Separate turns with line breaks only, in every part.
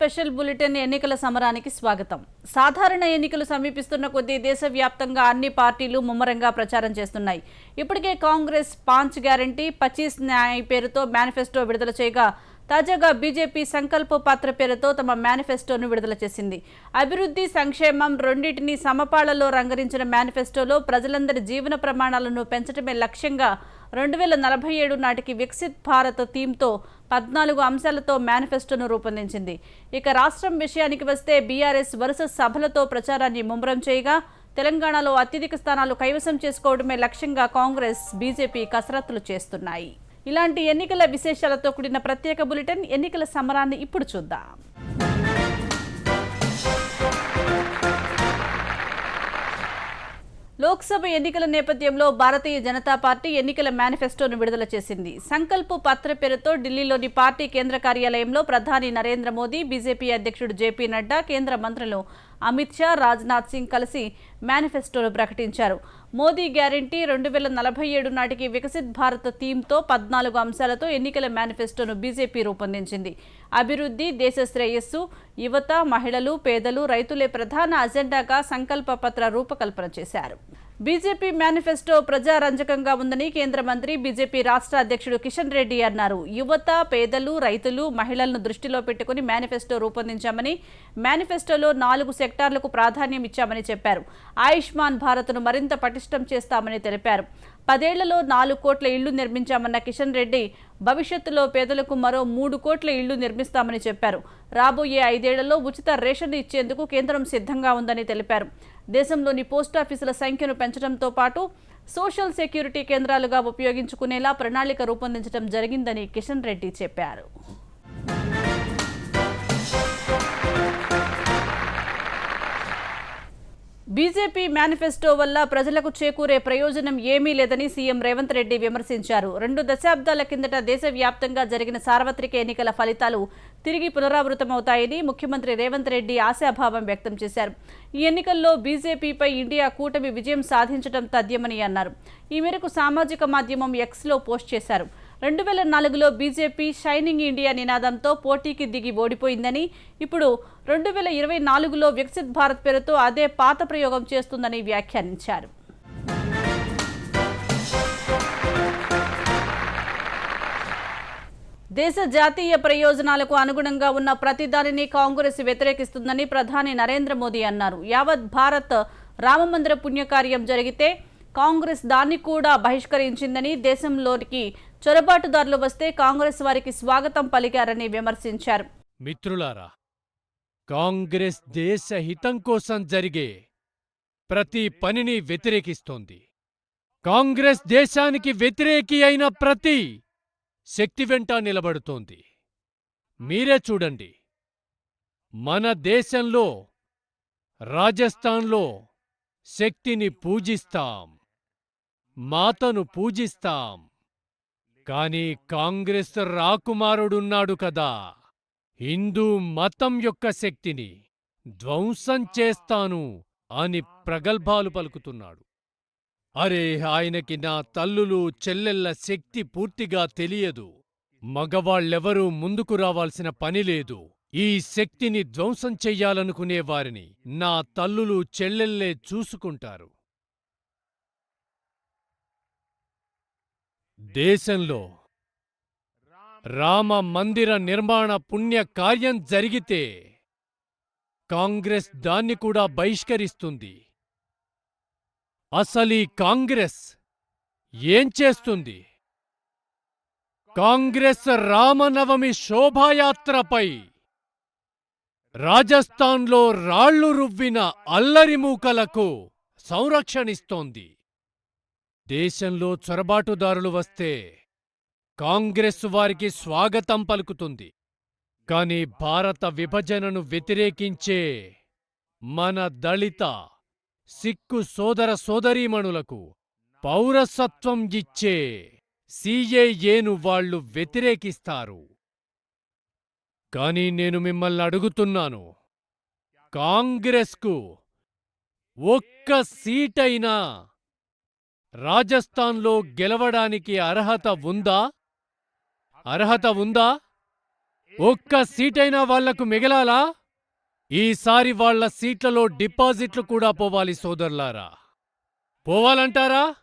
Special bulletin ఎన్నికల సమరానికి స్వాగతం. సాధారణ ఎన్నికలు సమీపిస్తున్న కొద్దీ దేశవ్యాప్తంగా అన్ని పార్టీలు ముమ్మరంగా ప్రచారం చేస్తున్నాయి. ఇప్పటికే కాంగ్రెస్ పాంచ్ గ్యారంటీ పచీస్ న్యాయ్ పేరుతో మేనిఫెస్టో విడుదల చేయగా తాజాగా బీజేపీ సంకల్ప పాత్ర పేరుతో తమ మేనిఫెస్టోను విడుదల చేసింది. అభివృద్ధి సంక్షేమం రెండింటిని సమపాళ్ళలో రంగరించిన మేనిఫెస్టోలో ప్రజలందరి జీవన ప్రమాణాలను పెంచడమే లక్ష్యంగా రెండు వేల నలభై ఏడు నాటికి వికసిత్ భారత్ థీమ్తో పద్నాలుగు అంశాలతో మేనిఫెస్టోను రూపొందించింది. ఇక రాష్ట్రం విషయానికి వస్తే బీఆర్ఎస్ వరుస సభలతో ప్రచారాన్ని ముమ్మరం చేయగా తెలంగాణలో అత్యధిక స్థానాలు కైవసం చేసుకోవడమే లక్ష్యంగా కాంగ్రెస్ బీజేపీ కసరత్తులు చేస్తున్నాయి. ఇలాంటి ఎన్నికల విశేషాలతో కూడిన ప్రత్యేక బులెటిన్ ఎన్నికల సమరాన్ని ఇప్పుడు చూద్దాం. లోక్సభ ఎన్నికల నేపథ్యంలో భారతీయ జనతా పార్టీ ఎన్నికల మేనిఫెస్టోను విడుదల చేసింది. సంకల్ప పత్ర పేరుతో ఢిల్లీలోని పార్టీ కేంద్ర కార్యాలయంలో ప్రధాని నరేంద్ర మోదీ బీజేపీ అధ్యక్షుడు జేపీ నడ్డా కేంద్ర మంత్రులు అమిత్ షా రాజ్నాథ్ సింగ్ కలిసి మేనిఫెస్టోను ప్రకటించారు. మోదీ గ్యారంటీ రెండు వేల నలభై ఏడు నాటికి వికసిత్ భారత్ థీమ్తో పద్నాలుగు అంశాలతో ఎన్నికల మేనిఫెస్టోను బీజేపీ రూపొందించింది. అభివృద్ధి దేశ శ్రేయస్సు యువత మహిళలు పేదలు రైతులే ప్రధాన అజెండాగా సంకల్ప పత్ర రూపకల్పన చేశారు. బీజేపీ మేనిఫెస్టో ప్రజారంజకంగా ఉందని కేంద్ర మంత్రి బీజేపీ రాష్ట్ర అధ్యక్షుడు కిషన్ రెడ్డి అన్నారు. యువత పేదలు రైతులు మహిళలను దృష్టిలో పెట్టుకుని మేనిఫెస్టో రూపొందించామని మేనిఫెస్టోలో నాలుగు సెక్టార్లకు ప్రాధాన్యం ఇచ్చామని చెప్పారు. ఆయుష్మాన్ భారత్ను మరింత పటిష్టం చేస్తామని తెలిపారు. పదేళ్ళలో నాలుగు కోట్ల ఇళ్ళు నిర్మించామన్న కిషన్ రెడ్డి భవిష్యత్తులో పేదలకు మరో మూడు కోట్ల ఇళ్ళు నిర్మిస్తామని చెప్పారు. రాబోయే ఐదేళ్ళలో ఉచిత రేషన్ ఇచ్చేందుకు కేంద్రం సిద్ధంగా ఉందని తెలిపారు. దేశంలోని పోస్టాఫీసుల సంఖ్యను పెంచడంతో పాటు సోషల్ సెక్యూరిటీ కేంద్రాలుగా ఉపయోగించుకునేలా ప్రణాళిక రూపొందించడం జరిగిందని కిషన్ రెడ్డి చెప్పారు. బీజేపీ మేనిఫెస్టో వల్ల ప్రజలకు చేకూరే ప్రయోజనం ఏమీ లేదని సీఎం రేవంత్ రెడ్డి విమర్శించారు. రెండు దశాబ్దాల కిందట దేశవ్యాప్తంగా జరిగిన సార్వత్రిక ఎన్నికల ఫలితాలు తిరిగి పునరావృతమవుతాయని ముఖ్యమంత్రి రేవంత్ రెడ్డి ఆశాభావం వ్యక్తం చేశారు. ఈ ఎన్నికల్లో బీజేపీపై ఇండియా కూటమి విజయం సాధించడం తథ్యమని అన్నారు. ఈ మేరకు సామాజిక మాధ్యమం ఎక్స్లో పోస్ట్ చేశారు. రెండు వేల నాలుగులో బీజేపీ షైనింగ్ ఇండియా నినాదంతో పోటీకి దిగి ఓడిపోయిందని ఇప్పుడు రెండు వేల ఇరవై నాలుగులో వికసిత్ భారత్ పేరుతో అదే పాత ప్రయోగం చేస్తుందని వ్యాఖ్యానించారు. దేశ జాతీయ ప్రయోజనాలకు అనుగుణంగా ఉన్న ప్రతిదానిని కాంగ్రెస్ వ్యతిరేకిస్తుందని ప్రధాని నరేంద్ర మోదీ అన్నారు. యావత్ భారత్ రామమందిర పుణ్యకార్యం జరిగితే కాంగ్రెస్ దాన్ని కూడా బహిష్కరించిందని దేశంలోనికి చొరబాటుదారులు వస్తే కాంగ్రెస్ వారికి స్వాగతం పలికారని విమర్శించారు.
మిత్రులారా కాంగ్రెస్ దేశ హితం కోసం జరిగే ప్రతి పనిని వ్యతిరేకిస్తోంది. కాంగ్రెస్ దేశానికి వ్యతిరేకి అయిన ప్రతి శక్తి వెంట నిలబడుతోంది. మీరే చూడండి మన దేశంలో రాజస్థాన్లో శక్తిని పూజిస్తాం మాతను పూజిస్తాం కాని కాంగ్రెస్ రాకుమారుడున్నాడు కదా. హిందూ మతం యొక్క శక్తిని ధ్వంసం చేస్తాను అని ప్రగల్భాలు పలుకుతున్నాడు. అరే ఆయనకి నా తల్లులు చెల్లెళ్ళ శక్తి పూర్తిగా తెలియదు. మగవాళ్ళెవరూ ముందుకు రావాల్సిన పనిలేదు ఈ శక్తిని ధ్వంసం చెయ్యాలనుకునే వారిని నా తల్లులు చెల్లెళ్ళే చూసుకుంటారు. దేశంలో రామ మందిర నిర్మాణ పుణ్య కార్యం జరిగితే కాంగ్రెస్ దాన్ని కూడా బహిష్కరిస్తుంది. అసలీ కాంగ్రెస్ ఏం చేస్తుంది? కాంగ్రెస్ రామనవమి శోభాయాత్రపై రాజస్థాన్లో రాళ్ళు రువ్విన అల్లరిమూకలకు సంరక్షణిస్తోంది. దేశంలో చొరబాటుదారులు వస్తే కాంగ్రెస్ వారికి స్వాగతం పలుకుతుంది. కాని భారత విభజనను వ్యతిరేకించే మన దళిత సిక్కు సోదర సోదరీమణులకు పౌరసత్వం ఇచ్చే సీఏఏను వాళ్ళు వ్యతిరేకిస్తారు. కాని నేను మిమ్మల్ని అడుగుతున్నాను కాంగ్రెస్కు ఒక్క సీటైనా రాజస్థాన్లో గెలవడానికి అర్హత ఉందా? అర్హత ఉందా? ఒక్క సీటైనా వాళ్ళకు మిగలాలా? ఈసారి వాళ్ళ సీట్లలో డిపాజిట్లు కూడా పోవాలి సోదరులారా. పోవాలంటారా?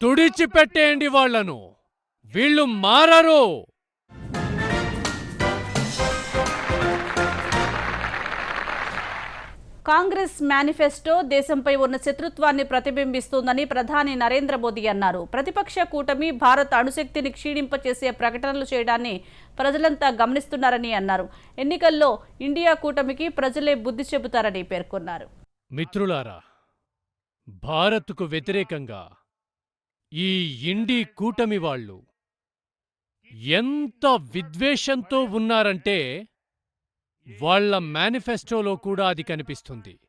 తుడిచిపెట్టేయండి వాళ్ళను. వీళ్ళు మారరు.
కాంగ్రెస్ మేనిఫెస్టో దేశంపై ఉన్న శత్రుత్వాన్ని ప్రతిబింబిస్తోందని ప్రధాని నరేంద్ర మోదీ అన్నారు. ప్రతిపక్ష కూటమి భారత్ అణుశక్తిని క్షీణింపచేసే ప్రకటనలు చేయడాన్ని ప్రజలంతా గమనిస్తున్నారని అన్నారు. ఎన్నికల్లో ఇండియా కూటమికి ప్రజలే బుద్ధి చెబుతారని పేర్కొన్నారు.
మిత్రులారా భారత్కు వ్యతిరేకంగా ఈ ఇండి కూటమి వాళ్ళు ఎంత విద్వేషంతో ఉన్నారంటే వాళ్ళ మేనిఫెస్టోలో కూడా అది కనిపిస్తుంది.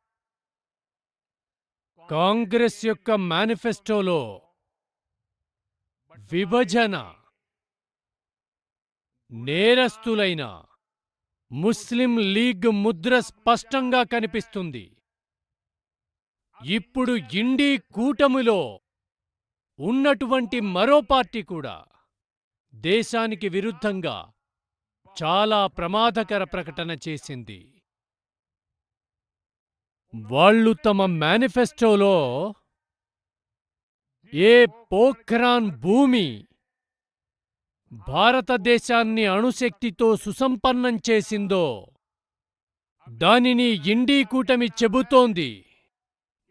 కాంగ్రెస్ యొక్క మేనిఫెస్టోలో విభజన నేరస్తులైన ముస్లిం లీగ్ ముద్ర స్పష్టంగా కనిపిస్తుంది. ఇప్పుడు ఇండీ కూటమిలో ఉన్నటువంటి మరో పార్టీ కూడా దేశానికి విరుద్ధంగా చాలా ప్రమాదకర ప్రకటన చేసింది. వాళ్ళు తమ మేనిఫెస్టోలో ఏ పోఖ్రాన్ భూమి భారతదేశాన్ని అణుశక్తితో సుసంపన్నం చేసిందో దానిని ఇండీ కూటమి చెబుతోంది.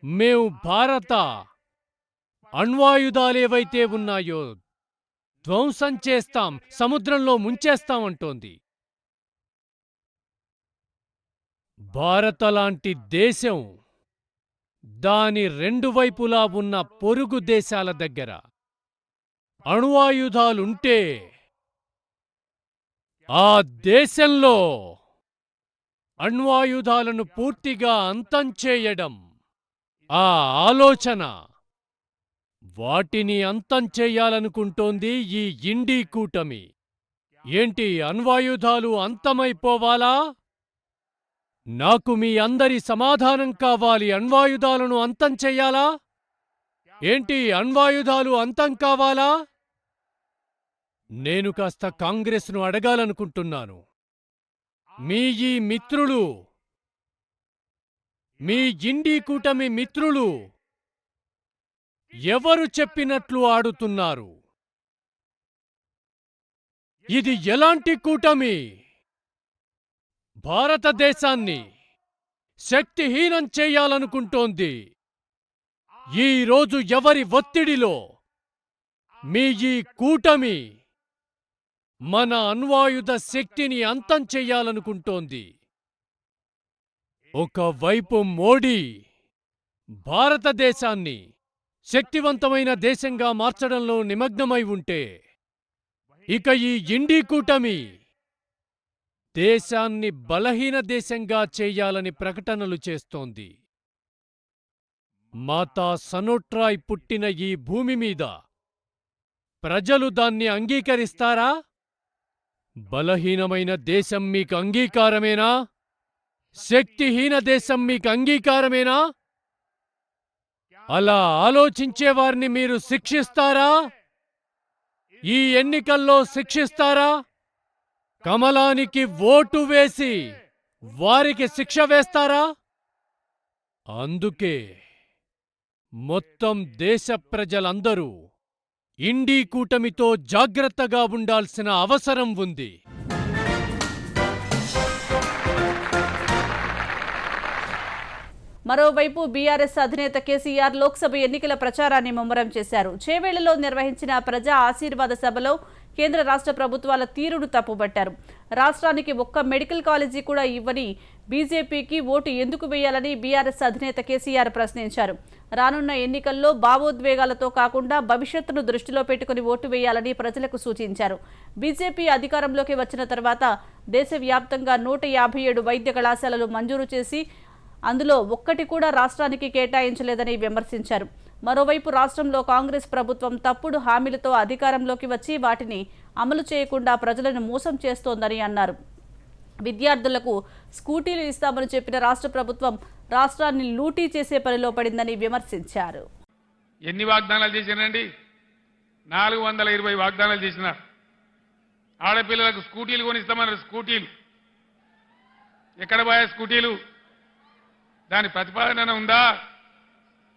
మేము భారత అణ్వాయుధాలేవైతే ఉన్నాయో ధ్వంసం చేస్తాం సముద్రంలో ముంచేస్తాం అంటోంది. భారత లాంటి దేశం దాని రెండు వైపులా ఉన్న పొరుగు దేశాల దగ్గర అణువాయుధాలుంటే ఆ దేశంలో అణ్వాయుధాలను పూర్తిగా అంతం చేయడం ఆ ఆలోచన. వాటిని అంతం చెయ్యాలనుకుంటోంది ఈ ఇండీ కూటమి. ఏంటి అణ్వాయుధాలు అంతమైపోవాలా? నాకు మీ అందరి సమాధానం కావాలి అణ్వాయుధాలను అంతం చెయ్యాలా ఏంటి అణ్వాయుధాలు అంతం కావాలా? నేను కాస్త కాంగ్రెస్ను అడగాలనుకుంటున్నాను. మీ ఈ మిత్రులు మీ ఇండీ కూటమి మిత్రులు ఎవరు చెప్పినట్లు ఆడుతున్నారు? ఇది ఎలాంటి కూటమి? భారతదేశాన్ని శక్తిహీనం చేయాలనుకుంటోంది. ఈ రోజు ఎవరి ఒత్తిడిలో? మీ ఈ కూటమి మన అణ్వాయుధ శక్తిని అంతం చెయ్యాలనుకుంటోంది ఒకవైపు మోడీ భారతదేశాన్ని శక్తివంతమైన దేశంగా మార్చడంలో నిమగ్నమై ఉంటే ఇక ఈ ఇండీ కూటమి దేశాన్ని బలహీన దేశంగా చేయాలని ప్రకటనలు చేస్తోంది. మాతా సనోట్రాయ్ పుట్టిన ఈ భూమి మీద ప్రజలు దాన్ని అంగీకరిస్తారా? బలహీనమైన దేశం మీకు అంగీకారమేనా? శక్తిహీన దేశం మీకు అంగీకారమేనా? అలా ఆలోచించే వారిని మీరు శిక్షిస్తారా? ఈ ఎన్నికల్లో శిక్షిస్తారా? కమలానికి ఓటు వేసి వారికి శిక్ష వేస్తారా? అందుకే మొత్తం దేశ ప్రజలందరూ ఇండీ కూటమితో జాగ్రత్తగా ఉండాల్సిన అవసరం ఉంది.
మరోవైపు బీఆర్ఎస్ అధినేత కేసీఆర్ లోక్సభ ఎన్నికల ప్రచారాన్ని ముమ్మరం చేశారు. చేవేళ్ళలో నిర్వహించిన ప్రజా ఆశీర్వాద సభలో కేంద్ర రాష్ట్ర ప్రభుత్వాల తీరును తప్పుబట్టారు. రాష్ట్రానికి ఒక్క మెడికల్ కాలేజీ కూడా ఇవ్వని బీజేపీకి ఓటు ఎందుకు వేయాలని బీఆర్ఎస్ అధినేత కేసీఆర్ ప్రశ్నించారు. రానున్న ఎన్నికల్లో భావోద్వేగాలతో కాకుండా భవిష్యత్తును దృష్టిలో పెట్టుకుని ఓటు వేయాలని ప్రజలకు సూచించారు. బీజేపీ అధికారంలోకి వచ్చిన తర్వాత దేశవ్యాప్తంగా నూట యాభై ఏడు వైద్య కళాశాలలు మంజూరు చేసి అందులో ఒక్కటి కూడా రాష్ట్రానికి కేటాయించలేదని విమర్శించారు. మరోవైపు రాష్ట్రంలో కాంగ్రెస్ ప్రభుత్వం తప్పుడు హామీలతో అధికారంలోకి వచ్చి వాటిని అమలు చేయకుండా ప్రజలను మోసం చేస్తోందని అన్నారు. విద్యార్థులకు స్కూటీలు ఇస్తామని చెప్పిన రాష్ట్ర ప్రభుత్వం రాష్ట్రాన్ని లూటీ చేసే పనిలో పడిందని విమర్శించారు.
ఎన్ని వాగ్దానాలు చేసినండి నాలుగు వందల ఇరవై వాగ్దానాలు చేసినారు ఆడపిల్లలకు స్కూటీలు కొనిస్తామన్నారు. స్కూటీలు. ఎక్కడ పోయా స్కూటీలు? దాని ప్రతిపాదన ఉందా?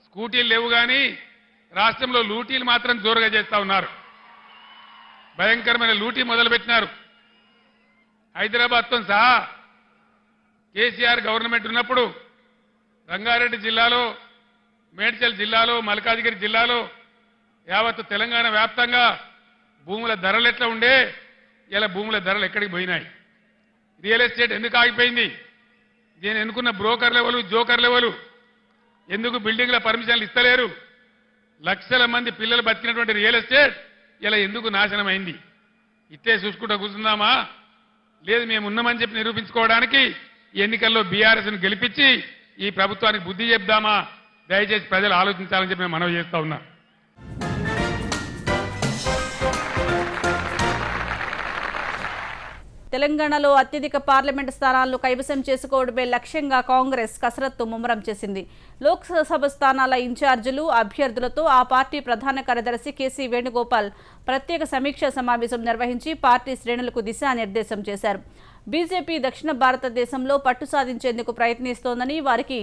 స్కూటీలు లేవు కానీ రాష్ట్రంలో లూటీలు మాత్రం జోరుగా చేస్తా ఉన్నారు. భయంకరమైన లూటీ మొదలుపెట్టినారు. హైదరాబాద్తో సహా కేసీఆర్ గవర్నమెంట్ ఉన్నప్పుడు రంగారెడ్డి జిల్లాలో మేడ్చల్ జిల్లాలో మల్కాజిగిరి జిల్లాలో యావత్ తెలంగాణ వ్యాప్తంగా భూముల ధరలు ఎట్లా ఉండే? ఇలా భూముల ధరలు ఎక్కడికి పోయినాయి? రియల్ ఎస్టేట్ ఎందుకు ఆగిపోయింది? నేను ఎన్నుకున్న బ్రోకర్ ఎవరు జోకర్ ఎవరు? ఎందుకు బిల్డింగ్ల పర్మిషన్లు ఇస్తలేరు? లక్షల మంది పిల్లలు బతికినటువంటి రియల్ ఎస్టేట్ ఇలా ఎందుకు నాశనం అయింది ఇట్టే చూసుకుంటూ కూర్చుందామా? లేదు మేము ఉన్నామని చెప్పి నిరూపించుకోవడానికి ఎన్నికల్లో బీఆర్ఎస్ను గెలిపించి ఈ ప్రభుత్వానికి బుద్ధి చెప్దామా? దయచేసి ప్రజలు ఆలోచించాలని చెప్పి మేము మనవి చేస్తా ఉన్నా.
తెలంగాణలో అత్యధిక పార్లమెంటు స్థానాలను కైవసం చేసుకోవడమే లక్ష్యంగా కాంగ్రెస్ కసరత్తు ముమ్మరం చేసింది. లోక్సభ స్థానాల ఇన్ఛార్జీలు అభ్యర్థులతో ఆ పార్టీ ప్రధాన కార్యదర్శి కేసీ వేణుగోపాల్ ప్రత్యేక సమీక్షా సమావేశం నిర్వహించి పార్టీ శ్రేణులకు దిశానిర్దేశం చేశారు. బీజేపీ దక్షిణ భారతదేశంలో పట్టు సాధించేందుకు ప్రయత్నిస్తోందని వారికి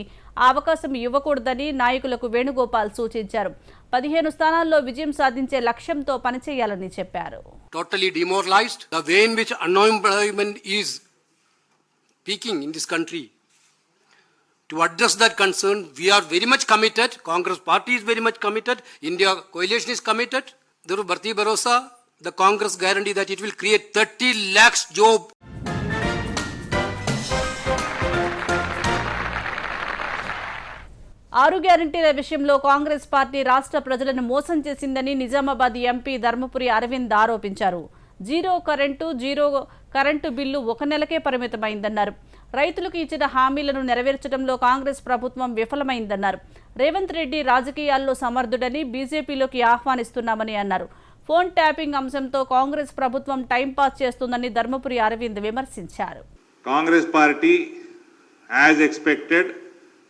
అవకాశం ఇవ్వకూడదని నాయకులకు వేణుగోపాల్ సూచించారు పదిహేను స్థానాల్లో విజయం సాధించే లక్ష్యంతో పనిచేయాలని చెప్పారు
totally demoralized. The way in which unemployment is peaking in this country. To address that concern, we are very much committed. Congress party is very much committed. India coalition is committed. Dhruv Bharti Barosa, the Congress guarantee that it will create 30 lakhs job
ఆరు గ్యారంటీల విషయంలో Congress party రాష్ట్ర ప్రజలను మోసం చేసిందని Nizamabad MP Dharmapuri Arvind ఆరోపించారు. Zero current zero current bill ఒక నెలకే పరిమితమైందన్నారు. రైతులకు ఇచ్చిన హామీలను నెరవేర్చడంలో కాంగ్రెస్ ప్రభుత్వం విఫలమైందన్నారు. రేవంత్ రెడ్డి రాజకీయాల్లో సమర్థుడని బీజేపీలోకి ఆహ్వానిస్తున్నామని అన్నారు. ఫోన్ ట్యాపింగ్ అంశంతో కాంగ్రెస్ ప్రభుత్వం టైంపాస్ చేస్తుందని ధర్మపురి అరవింద్ విమర్శించారు.
Congress party as expected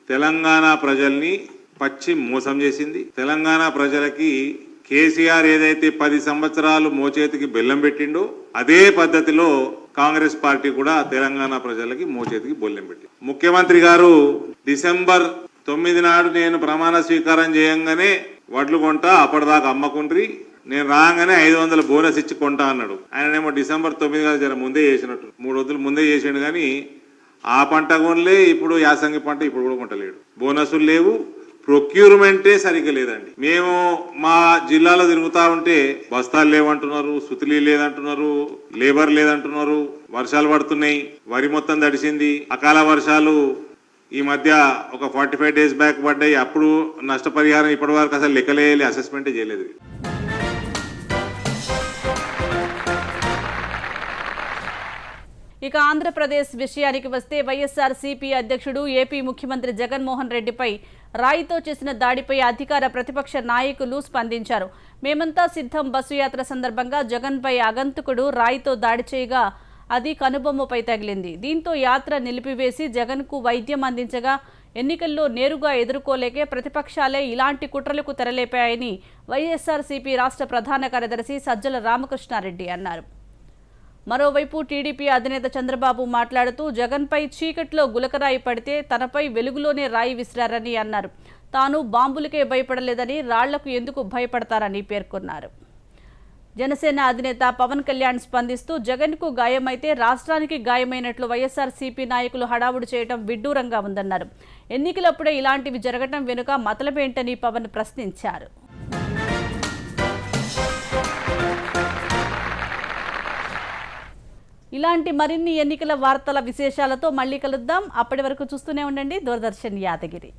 Telangana ప్రజల్ని పచ్చి మోసం చేసింది. తెలంగాణ ప్రజలకి కేసీఆర్ ఏదైతే పది సంవత్సరాలు మోచేతికి బెల్లం పెట్టిండో అదే పద్ధతిలో కాంగ్రెస్ పార్టీ కూడా తెలంగాణ ప్రజలకి మోచేతికి బెల్లం పెట్టింది. ముఖ్యమంత్రి గారు డిసెంబర్ తొమ్మిది నాడు నేను ప్రమాణ స్వీకారం చేయంగానే వడ్లు కొంటా అప్పటిదాకా అమ్మకుండ్రి. నేను రాగానే ఐదు వందల బోనస్ ఇచ్చి కొంటా అన్నాడు. ఆయననేమో డిసెంబర్ తొమ్మిది కాదు జర ముందే చేసినట్టు. మూడు రోజులు ముందే చేసిండు కానీ ఆ పంట కొనలే ఇప్పుడు యాసంగి పంట ఇప్పుడు కూడా కొంటలేడు బోనసులు లేవు ప్రొక్యూర్మెంటే సరిగ్గా లేదండి. మేము మా జిల్లాలో తిరుగుతా ఉంటే బస్తాలు లేవంటున్నారు సుతిలి లేదంటున్నారు లేబర్ లేదంటున్నారు వర్షాలు పడుతున్నాయి వరి మొత్తం తడిసింది. అకాల వర్షాలు ఈ మధ్య ఒక ఫార్టీ ఫైవ్ డేస్ బ్యాక్ పడ్డాయి అప్పుడు నష్టపరిహారం ఇప్పటి వరకు అసలు లెక్కలేయాలి అసెస్మెంటే చేయలేదు.
ఇక ఆంధ్రప్రదేశ్ విషయానికి వస్తే వైఎస్ఆర్ సిపి అధ్యక్షుడు ఏపీ ముఖ్యమంత్రి జగన్మోహన్ రెడ్డిపై రాయితో చేసిన దాడిపై అధికార ప్రతిపక్ష నాయకులు స్పందించారు. మేమంతా సిద్ధం. బస్సు యాత్ర సందర్భంగా జగన్పై అగంతుకుడు రాయితో దాడి చేయగా అది కనుబొమ్మపై తగిలింది. దీంతో యాత్ర నిలిపివేసి జగన్కు వైద్యం అందించగా ఎన్నికల్లో నేరుగా ఎదుర్కోలేకే ప్రతిపక్షాలే ఇలాంటి కుట్రలకు తెరలేపాయని వైఎస్ఆర్సీపీ రాష్ట్ర ప్రధాన కార్యదర్శి సజ్జల రామకృష్ణారెడ్డి అన్నారు. మరోవైపు టీడీపీ అధినేత చంద్రబాబు మాట్లాడుతూ జగన్పై చీకట్లో గులకరాయి పడితే తనపై వెలుగులోనే రాయి విసిరారని అన్నారు. తాను బాంబులకే భయపడలేదని రాళ్ళకు ఎందుకు భయపడతారని పేర్కొన్నారు. జనసేన అధినేత పవన్ కళ్యాణ్ స్పందిస్తూ జగన్కు గాయమైతే రాష్ట్రానికి గాయమైనట్లు వైఎస్ఆర్ సిపి నాయకులు హడావుడి చేయడం విడ్డూరంగా ఉందన్నారు. ఎన్నికలప్పుడే ఇలాంటివి జరగటం వెనుక మతలబేంటని పవన్ ప్రశ్నించారు. ఇలాంటి మరిన్ని ఎన్నికల వార్తల విశేషాలతో మళ్ళీ కలుద్దాం. అప్పటి వరకు చూస్తూనే ఉండండి. దూరదర్శన్ యాదగిరి.